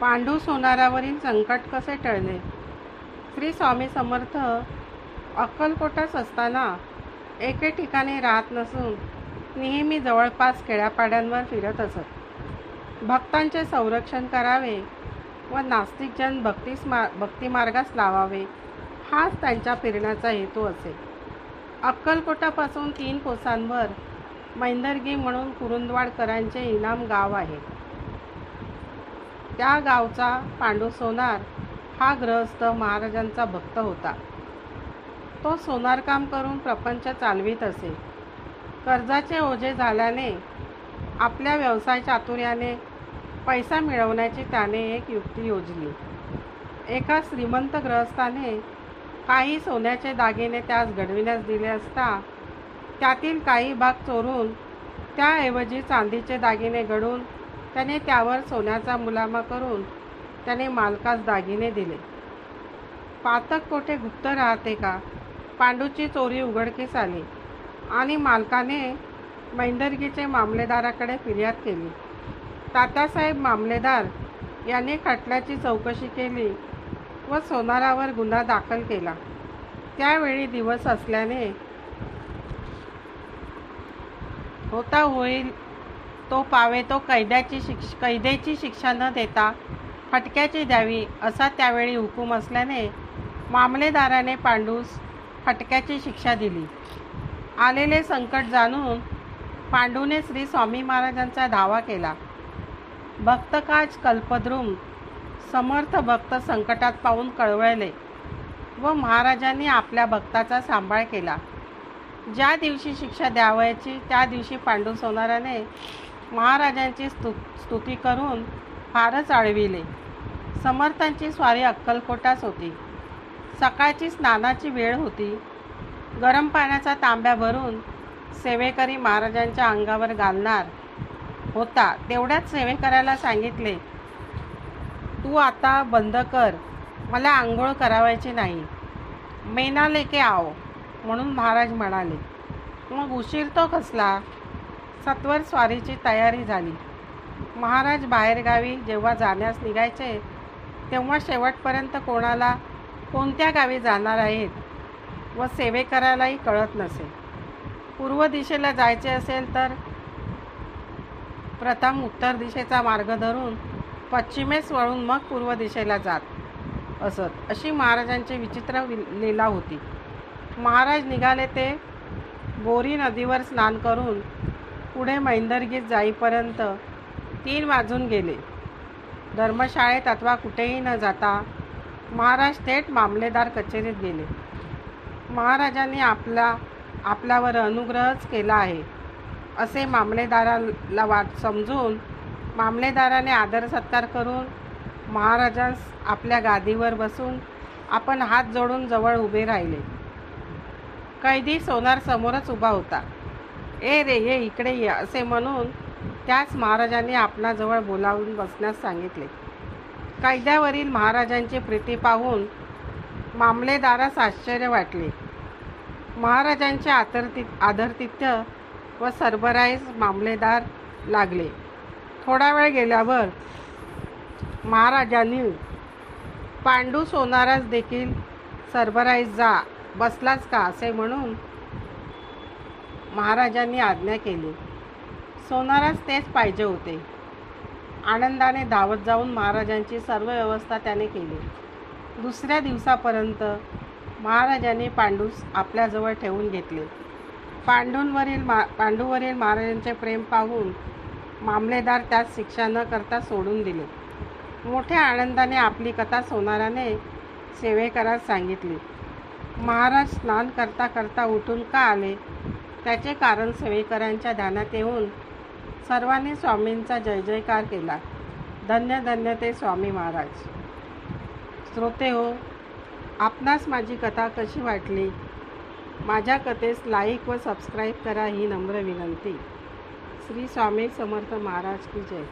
पांडू सोनारावरील संकट कसे टळले? श्री स्वामी समर्थ अक्कलकोटच असताना एके ठिकाणी राहत नसून नेहमी जवळपास खेड्यापाड्यांवर फिरत असत. भक्तांचे संरक्षण करावे व नास्तिकजन भक्तीस मा भक्तिमार्गास लावावे हाच त्यांच्या फिरण्याचा हेतू असे. अक्कलकोटापासून तीन कोसांवर मैंदरगी म्हणून कुरुंदवाडकरांचे इनाम गाव आहे. त्या गावचा पांडू सोनार हा ग्रहस्थ महाराजांचा भक्त होता. तो सोनारकाम करून प्रपंच चालवीत असे. कर्जाचे ओझे झाल्याने आपल्या व्यवसाय चातुर्याने पैसा मिळवण्याची त्याने एक युक्ती योजली. एका श्रीमंत ग्रहस्थाने काही सोन्याचे दागिने त्यास घडविण्यास दिले असता त्यातील काही भाग चोरून त्याऐवजी चांदीचे दागिने घडून त्याने त्यावर सोन्याचा मुलामा करून त्याने मालकास दागिने दिले. पातक कोठे गुप्त राहते का? पांडूची चोरी उघडकीस आली आणि मालकाने मैंदरगीचे मामलेदाराकडे फिर्याद केली. तात्यासाहेब मामलेदार यांनी खटल्याची चौकशी केली व सोनारावर गुन्हा दाखल केला. त्यावेळी दिवस असल्याने होता होईल तो पावे तो कैद्याची शिक्ष कैद्याची शिक्षा न देता फटक्याची द्यावी असा त्यावेळी हुकूम असल्याने मामलेदाराने पांडूस फटक्याची शिक्षा दिली. आलेले संकट जाणून पांडूने श्री स्वामी महाराजांचा धावा केला. भक्तकाज कल्पद्रुम समर्थ भक्त संकटात पाहून कळवळले व महाराजांनी आपल्या भक्ताचा सांभाळ केला. ज्या दिवशी शिक्षा द्यावयाची त्या दिवशी पांडू सोनाराने महाराजांची स्तु स्तुती करून फारच आळविले. समर्थांची स्वारी अक्कलकोटास होती. सकाळची स्नानाची वेळ होती. गरम पाण्याचा तांब्या भरून सेवेकरी महाराजांच्या अंगावर घालणार होता. तेवढ्याच सेवेकऱ्याला सांगितले तू आता बंद कर. मला आंघोळ करावायची नाही. मेना लेके आओ. म्हणून महाराज म्हणाले मग उशीर तो कसला? सत्वर स्वारीची तयारी झाली. महाराज बाहेरगावी जेव्हा जाण्यास निघायचे तेव्हा शेवटपर्यंत कोणाला कोणत्या गावी जाणार आहेत व सेवे करायलाही कळत नसे. पूर्व दिशेला जायचे असेल तर प्रथम उत्तर दिशेचा मार्ग धरून पश्चिमेस वळून मग पूर्व दिशेला जात असत अशी महाराजांची विचित्र लीला होती. महाराज निघाले ते बोरी नदीवर स्नान करून पुढे मैंदरगीत जाईपर्यंत तीन वाजून गेले. धर्मशाळेत अथवा कुठेही न जाता महाराज थेट मामलेदार कचेरीत गेले. महाराजांनी आपला आपल्यावर अनुग्रहच केला आहे असे मामलेदाराला वाट समजून मामलेदाराने आदर सत्कार करून महाराजांस आपल्या गादीवर बसून आपण हात जोडून जवळ उभे राहिले. कैदी सोनार समोरच उभा होता. ए रे ये इकडे ये असे म्हणून त्याच महाराजांनी आपणाजवळ बोलावून बसण्यास सांगितले. कैद्यावरील महाराजांची प्रीती पाहून मामलेदारास आश्चर्य वाटले. महाराजांचे आदरति आदरतिथ्य व सरबराईज मामलेदार लागले. थोडा वेळ गेल्यावर महाराजांनी पांडू सोनारास देखील सरबराईज जा बसलाच का असे म्हणून महाराजांनी आज्ञा केली. सोनारास तेच पाहिजे होते. आनंदाने धावत जाऊन महाराजांची सर्व व्यवस्था त्याने केली. दुसऱ्या दिवसापर्यंत महाराजांनी पांडूस आपल्याजवळ ठेवून घेतले. पांडूंवरील मा पांडूवरील महाराजांचे प्रेम पाहून मामलेदार त्यास शिक्षा न करता सोडून दिले. मोठ्या आनंदाने आपली कथा सोनाराने सेवेकरास सांगितली. महाराज स्नान करता करता उठून का आले? त्याचे कारण सेवेकरांच्या ध्यानात येऊन सर्वांनी स्वामींचा जय जयकार केला. धन्य धन्य ते स्वामी महाराज. श्रोते हो आपणास माझी कथा कशी वाटली? माझ्या कथेस लाईक व सबस्क्राईब करा ही नम्र विनंती. श्री स्वामी समर्थ महाराज की जय.